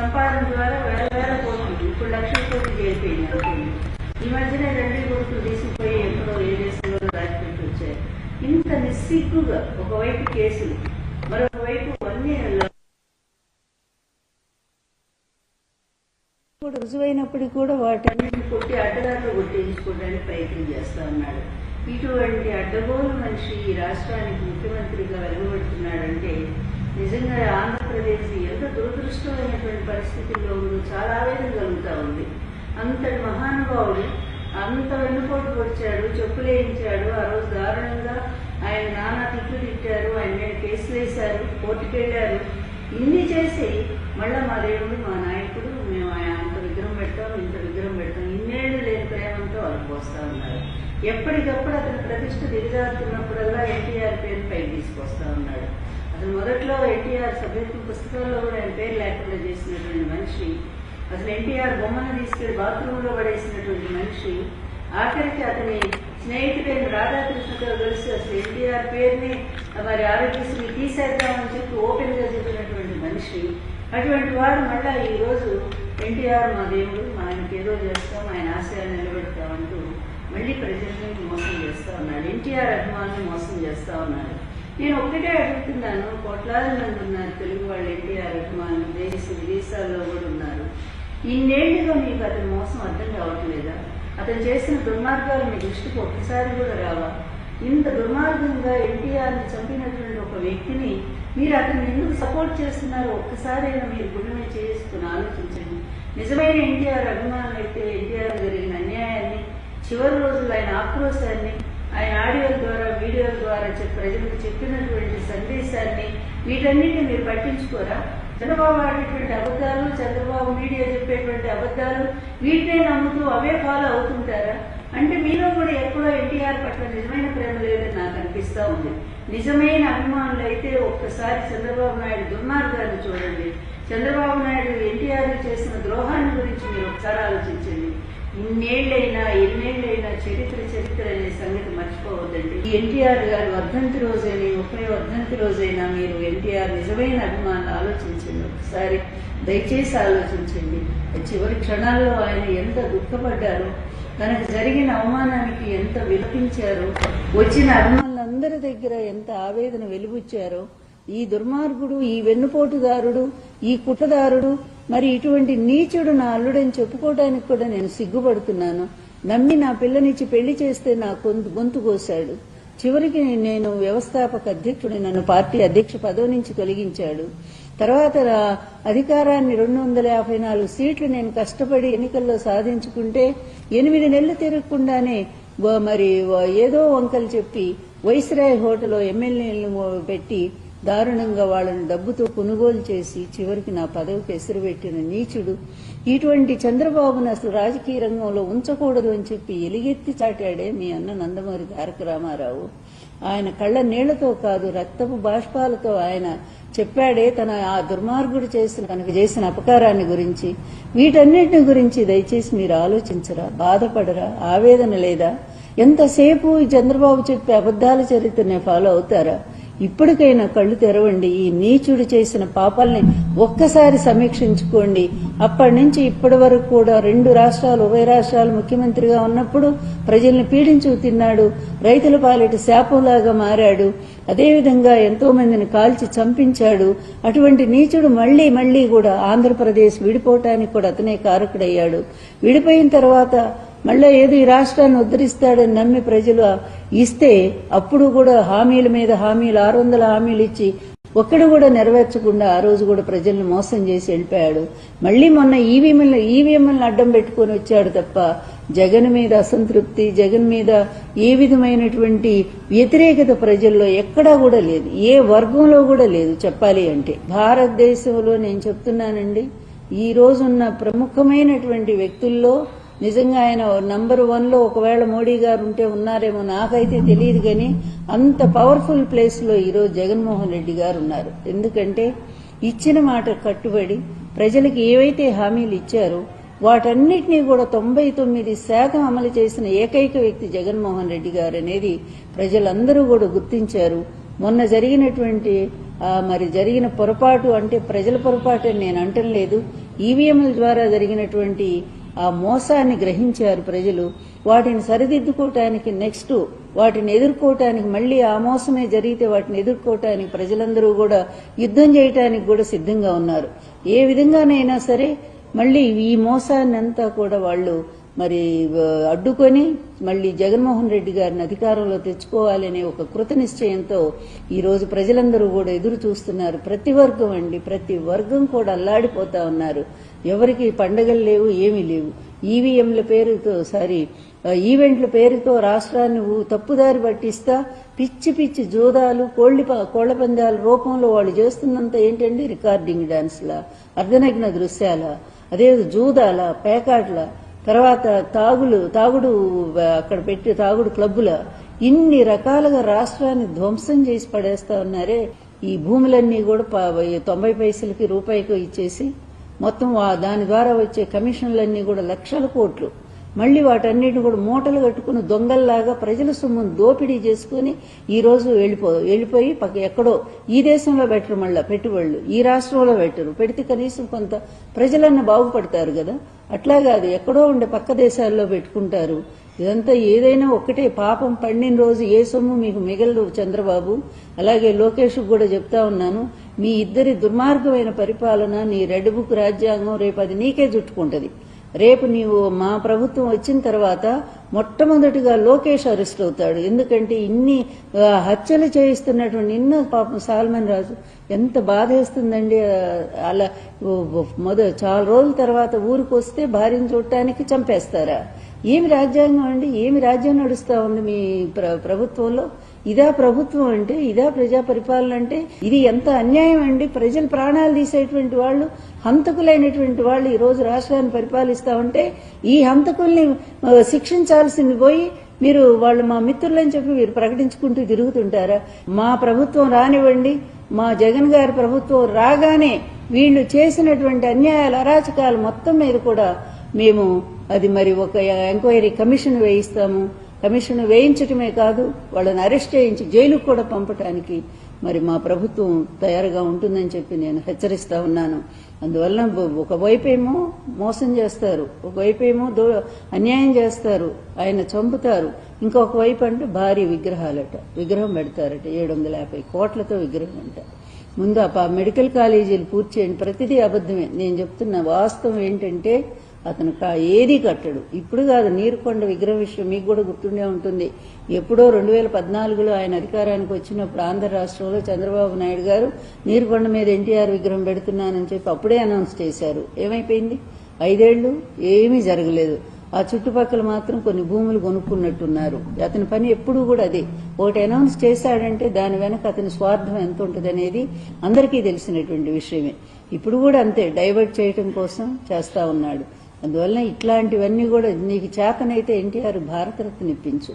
సంపాదన ద్వారా వేల వేల కోట్లు. ఇప్పుడు లక్షల కోట్లు చేరిపోయింది అనుకోండి ఈ మధ్యన రెండు కోట్లు తీసుకుపోయి ఎక్కడో ఏ దేశంలో రాజపెట్టి వచ్చారు ఇంత నిస్సిగ్గుగా ఒకవైపు కేసులు మరొక వైపు అన్ని కూడా రుజువైనప్పటికీ కూడా వాటన్నిటిని కొట్టి అడ్డదారులు కొట్టించుకోవడానికి ప్రయత్నం చేస్తా ఉన్నాడు. ఇటువంటి అడ్డగోలు మనిషి ఈ రాష్ట్రానికి ముఖ్యమంత్రిగా వెలువడుతున్నాడంటే నిజంగా ఆంధ్రప్రదేశ్ ఎంత దురదృష్టమైనటువంటి పరిస్థితుల్లో ఉందో చాలా ఆవేదన కలుగుతూ ఉంది. అంతటి మహానుభావుడు అంత వెన్నుపోటు పొడిచాడు చెప్పులేయించాడు ఆ రోజు దారుణంగా ఆయన నానా తిట్లు తిట్టారు ఆయన మీద కేసులు వేశారు కోర్టుకు వెళ్ళారు ఇన్ని చేసి మళ్ళా మా దేవుడు మా నాయకుడు మేము ఆయన అంత విగ్రహం పెడతాం ఇంత విగ్రహం పెడతాం ఇన్నేళ్ళు లేని ప్రేమంతో వాళ్ళు పోస్తా ఉన్నారు ఎప్పటికప్పుడు అతని ప్రతిష్ట దిగజారుతున్నప్పుడల్లా ఎన్టీఆర్ పేరు పైకి తీసుకొస్తా ఉన్నాడు. అసలు మొదట్లో ఎన్టీఆర్ సభ్యత్వ పుస్తకాల్లో కూడా ఆయన పేరు లేకుండా చేసినటువంటి మనిషి అసలు ఎన్టీఆర్ బొమ్మను తీసుకెళ్ళి బాత్రూంలో పడేసినటువంటి మనిషి ఆఖరికి అతని స్నేహితుడైన రాధాకృష్ణతో కలిసి అసలు ఎన్టీఆర్ పేరుని మరి ఆరోగ్యశ్రీ తీసేద్దామని చెప్పి ఓపెన్గా చెప్పినటువంటి మనిషి. అటువంటి వారు మళ్ళా ఈ రోజు ఎన్టీఆర్ మా దేవుడు మా ఆయనకి ఏదో చేస్తాం ఆయన ఆశయాలు నిలబెడతామంటూ మళ్ళీ ప్రజల్ని మోసం చేస్తా ఉన్నాడు ఎన్టీఆర్ అభిమానులు మోసం చేస్తా ఉన్నాడు నేను ఒక్కటే అడుగుతున్నాను. కోట్లాది మంది ఉన్నారు. తెలుగు వాళ్ళు ఎన్టీఆర్ అభిమానులు దేశ విదేశాల్లో కూడా ఉన్నారు. ఇన్నేళ్ళుగా మీకు అతని మోసం అర్థం కావట్లేదా? అతను చేసిన దుర్మార్గాలు మీ దృష్టికి ఒక్కసారి కూడా రావా? ఇంత దుర్మార్గంగా ఎన్టీఆర్ని చంపినటువంటి ఒక వ్యక్తిని మీరు అతన్ని ఎందుకు సపోర్ట్ చేస్తున్నారో ఒక్కసారైనా మీరు గుణమే చేసుకుని ఆలోచించండి. నిజమైన ఎన్టీఆర్ అభిమానులు అయితే ఎన్టీఆర్ జరిగిన అన్యాయాన్ని చివరి రోజుల్లో ఆయన ఆక్రోశాన్ని ఆయన ఆడియోల ద్వారా వీడియోల ద్వారా ప్రజలకు చెప్పినటువంటి సందేశాన్ని వీటన్నిటిని మీరు పట్టించుకోరా? చంద్రబాబు ఆడేటువంటి అబద్ధాలు చంద్రబాబు మీడియా చెప్పేటువంటి అబద్ధాలు వీటినే నమ్ముతూ అవే ఫాలో అవుతుంటారా? అంటే మీలో కూడా ఎక్కడో ఎన్టీఆర్ పట్ల నిజమైన ప్రేమ లేదని నాకు అనిపిస్తూ ఉంది. నిజమైన అభిమానులు అయితే ఒక్కసారి చంద్రబాబు నాయుడు దుర్మార్గాన్ని చూడండి. చంద్రబాబు నాయుడు ఎన్టీఆర్ చేసిన ద్రోహాన్ని గురించి మీరు ఒకసారి ఆలోచించండి. ఇన్నేళ్ళైనా ఎన్నేళ్ళైనా చరిత్ర చరిత్ర అనే సంగతి ఎన్టీఆర్ గారు వర్ధంతి రోజైనా ముప్పై వర్ధంతి రోజైనా మీరు ఎన్టీఆర్ నిజమైన అభిమానులు ఆలోచించండి. ఒకసారి దయచేసి ఆలోచించండి. చివరి క్షణాల్లో ఆయన ఎంత దుఃఖపడ్డారో తనకు జరిగిన అవమానానికి ఎంత విలపించారో వచ్చిన అభిమానులందరి దగ్గర ఎంత ఆవేదన వెలుబుచ్చారో ఈ దుర్మార్గుడు ఈ వెన్నుపోటుదారుడు ఈ కుట్రదారుడు మరి ఇటువంటి నీచుడు నా అల్లుడని చెప్పుకోవడానికి కూడా నేను సిగ్గుపడుతున్నాను. నమ్మి నా పిల్లనిచ్చి పెళ్ళి చేస్తే నా గొంతు గొంతు కోశాడు చివరికి నేను వ్యవస్థాపక అధ్యక్షుడు నన్ను పార్టీ అధ్యక్ష పదవి నుంచి తొలగించాడు. తర్వాత అధికారాన్ని రెండు వందల యాభై నాలుగు సీట్లు నేను కష్టపడి ఎన్నికల్లో సాధించుకుంటే ఎనిమిది నెలలు తిరగకుండానే మరి ఏదో వంకలు చెప్పి వైస్రాయ్ హోటల్లో ఎమ్మెల్యేలను పెట్టి దారుణంగా వాళ్ళని డబ్బుతో కొనుగోలు చేసి చివరికి నా పదవికి ఎసురు పెట్టిన నీచుడు ఇటువంటి చంద్రబాబును అసలు రాజకీయ రంగంలో ఉంచకూడదు అని చెప్పి ఎలుగెత్తి చాటాడే మీ అన్న నందమూరి తారక రామారావు. ఆయన కళ్ళ నీళ్ళతో కాదు రక్తపు బాష్పాలతో ఆయన చెప్పాడే తన ఆ దుర్మార్గుడు చేసిన తనకు చేసిన అపకారాన్ని గురించి. వీటన్నిటిని గురించి దయచేసి మీరు ఆలోచించరా బాధపడరా ఆవేదన లేదా? ఎంతసేపు చంద్రబాబు చెప్పే అబద్ధాల చరిత్రనే ఫాలో అవుతారా? ఇప్పటికైనా కళ్ళు తెరవండి. ఈ నీచుడు చేసిన పాపాల్ని ఒక్కసారి సమీక్షించుకోండి. అప్పటి నుంచి ఇప్పటి వరకు కూడా రెండు రాష్ట్రాలు ఉభయ రాష్ట్రాలు ముఖ్యమంత్రిగా ఉన్నప్పుడు ప్రజల్ని పీడించు తిన్నాడు. రైతుల పాలిట శాపంలాగా మారాడు. అదేవిధంగా ఎంతో మందిని కాల్చి చంపించాడు. అటువంటి నీచుడు మళ్ళీ మళ్ళీ కూడా ఆంధ్రప్రదేశ్ విడిపోవటానికి కూడా అతనే కారకుడయ్యాడు. విడిపోయిన తర్వాత మళ్ళీ ఏదో ఈ రాష్ట్రాన్ని ఉద్ధరిస్తాడని నమ్మి ప్రజలు ఇస్తే అప్పుడు కూడా హామీల మీద హామీలు ఆరు వందల హామీలు ఇచ్చి ఒక్కడు కూడా నెరవేర్చకుండా ఆ రోజు కూడా ప్రజల్ని మోసం చేసి వెళ్ళిపోయాడు. మళ్ళీ మొన్న ఈవీఎంలను ఈవీఎంలను అడ్డం పెట్టుకొని వచ్చాడు తప్ప జగన్ మీద అసంతృప్తి జగన్ మీద ఏ విధమైనటువంటి వ్యతిరేకత ప్రజల్లో ఎక్కడా కూడా లేదు. ఏ వర్గంలో కూడా లేదు చెప్పాలి అంటే. భారతదేశంలో నేను చెప్తున్నానండి ఈ రోజున్న ప్రముఖమైనటువంటి వ్యక్తుల్లో నిజంగా ఆయన నంబర్ వన్లో ఒకవేళ మోడీ గారు ఉంటే ఉన్నారేమో నాకైతే తెలియదు కానీ అంత పవర్ఫుల్ ప్లేస్లో ఈరోజు జగన్మోహన్ రెడ్డి గారు ఉన్నారు. ఎందుకంటే ఇచ్చిన మాట కట్టుబడి ప్రజలకు ఏవైతే హామీలు ఇచ్చారో వాటన్నిటినీ కూడా తొంభై తొమ్మిది శాతం అమలు చేసిన ఏకైక వ్యక్తి జగన్మోహన్ రెడ్డి గారు అనేది ప్రజలందరూ కూడా గుర్తించారు. మొన్న జరిగినటువంటి మరి జరిగిన పొరపాటు అంటే ప్రజల పొరపాటు అని నేను అంటం లేదు ఈవీఎంల ద్వారా జరిగినటువంటి ఆ మోసాన్ని గ్రహించారు ప్రజలు. వాటిని సరిదిద్దుకోవటానికి నెక్స్ట్ వాటిని ఎదుర్కోవటానికి మళ్ళీ ఆ మోసమే జరిగితే వాటిని ఎదుర్కోవటానికి ప్రజలందరూ కూడా యుద్ధం చేయటానికి కూడా సిద్ధంగా ఉన్నారు. ఏ విధంగానైనా సరే మళ్ళీ ఈ మోసాన్ని అంతా కూడా వాళ్ళు మరి అడ్డుకొని మళ్ళీ జగన్మోహన్ రెడ్డి గారిని అధికారంలో తెచ్చుకోవాలనే ఒక కృత నిశ్చయంతో ఈ రోజు ప్రజలందరూ కూడా ఎదురు చూస్తున్నారు. ప్రతి వర్గం అండి ప్రతి వర్గం కూడా అల్లాడిపోతా ఉన్నారు. ఎవరికి పండగలు లేవు ఏమీ లేవు. ఈవీఎంల పేరుతో సారీ ఈవెంట్ల పేరుతో రాష్ట్రాన్ని తప్పుదారి పట్టిస్తా పిచ్చి పిచ్చి జూదాలు కోళ్ళి ప- కోళ్ళ పందాల రూపంలో వాళ్ళు చేస్తున్నంత ఏంటండి రికార్డింగ్ డాన్స్ల అర్ధనగ్న దృశ్యాల అదే జూదాల పేకాట్ల తర్వాత తాగులు తాగుడు అక్కడ పెట్టి తాగుడు క్లబ్బుల ఇన్ని రకాలుగా రాష్ట్రాన్ని ధ్వంసం చేసి పడేస్తా ఉన్నారే. ఈ భూములన్నీ కూడా తొంభై పైసలకి రూపాయికి ఇచ్చేసి మొత్తం ఆ- దాని ద్వారా వచ్చే కమిషన్లన్నీ కూడా లక్షల కోట్లు. మళ్ళీ వాటన్నిటిని కూడా మూటలు కట్టుకుని దొంగల్లాగా ప్రజల సొమ్మును దోపిడీ చేసుకుని ఈ రోజు వెళ్ళిపో వెళ్ళిపోయి పక్క ఎక్కడో ఈ దేశంలో పెట్టరు మళ్ళా పెట్టుబడులు ఈ రాష్ట్రంలో పెట్టరు. పెడితే కనీసం కొంత ప్రజలన్న బాగుపడతారు కదా. అట్లా కాదు ఎక్కడో ఉండే పక్క దేశాల్లో పెట్టుకుంటారు. ఇదంతా ఏదైనా ఒక్కటే పాపం పండిన రోజు ఏ సొమ్ము మీకు మిగలదు చంద్రబాబు. అలాగే లోకేష్ కూడా చెప్తా ఉన్నాను మీ ఇద్దరి దుర్మార్గమైన పరిపాలన నీ రెడ్ బుక్ రాజ్యాంగం రేపు అది నీకే జుట్టుకుంటది రేపు నీవు మా ప్రభుత్వం వచ్చిన తర్వాత మొట్టమొదటిగా లోకేష్ అరెస్ట్ అవుతాడు. ఎందుకంటే ఇన్ని హత్యలు చేయిస్తున్నటువంటి నిన్న పాపం సాల్మన్ రాజు ఎంత బాధేస్తుందండి. అలా మొద చాలా రోజుల తర్వాత ఊరికి వస్తే భార్యను చూడటానికి చంపేస్తారా? ఏమి రాజ్యాంగం అండి? ఏమి రాజ్యం నడుస్తా ఉంది మీ ప్ర- ప్రభుత్వంలో? ఇదా ప్రభుత్వం అంటే ఇదా ప్రజా పరిపాలన అంటే ఇది ఎంత అన్యాయం అండి. ప్రజలు ప్రాణాలు తీసేటువంటి వాళ్ళు హంతకులైనటువంటి వాళ్ళు ఈ రోజు రాష్ట్రాన్ని పరిపాలిస్తా ఉంటే ఈ హంతకుల్ని శిక్షించాల్సింది పోయి మీరు వాళ్ళు మా మిత్రులని చెప్పి మీరు ప్రకటించుకుంటూ తిరుగుతుంటారా? మా ప్రభుత్వం రానివ్వండి మా జగన్ గారి ప్రభుత్వం రాగానే వీళ్ళు చేసినటువంటి అన్యాయాలు అరాచకాలు మొత్తం మీద కూడా మేము అది మరి ఒక ఎంక్వైరీ కమిషన్ వేయిస్తాము. కమిషన్ వేయించటమే కాదు వాళ్ళని అరెస్ట్ చేయించి జైలుకు కూడా పంపటానికి మరి మా ప్రభుత్వం తయారుగా ఉంటుందని చెప్పి నేను హెచ్చరిస్తా ఉన్నాను. అందువల్ల ఒకవైపేమో మోసం చేస్తారు ఒకవైపేమో దో అన్యాయం చేస్తారు ఆయన చంపుతారు ఇంకొక వైపు అంటే భారీ విగ్రహాలట విగ్రహం పెడతారట ఏడు వందల యాభై కోట్లతో విగ్రహం అంట. ముందు ఆ మెడికల్ కాలేజీలు పూర్తి చేయండి ప్రతిదీ అబద్ధమే. నేను చెప్తున్న వాస్తవం ఏంటంటే అతను కా- ఏది కట్టడు. ఇప్పుడు కాదు నీరుకొండ విగ్రహ విషయం మీకు కూడా గుర్తుండే ఉంటుంది. ఎప్పుడో రెండు వేల పద్నాలుగులో ఆయన అధికారానికి వచ్చినప్పుడు ఆంధ్ర రాష్ట్రంలో చంద్రబాబు నాయుడు గారు నీరుకొండ మీద ఎన్టీఆర్ విగ్రహం పెడుతున్నానని చెప్పి అప్పుడే అనౌన్స్ చేశారు. ఏమైపోయింది? ఐదేళ్ళు ఏమీ జరగలేదు. ఆ చుట్టుపక్కల మాత్రం కొన్ని భూములు కొనుక్కున్నట్టున్నారు. అతని పని ఎప్పుడూ కూడా అదే. ఒకటి అనౌన్స్ చేశాడంటే దాని వెనక అతని స్వార్థం ఎంత ఉంటుంది అనేది అందరికీ తెలిసినటువంటి విషయమే. ఇప్పుడు కూడా అంతే డైవర్ట్ చేయటం కోసం చేస్తా ఉన్నాడు. అందువల్ల ఇట్లాంటివన్నీ కూడా నీకు చేతనైతే ఎన్టీఆర్ భారతరత్న ఇప్పించు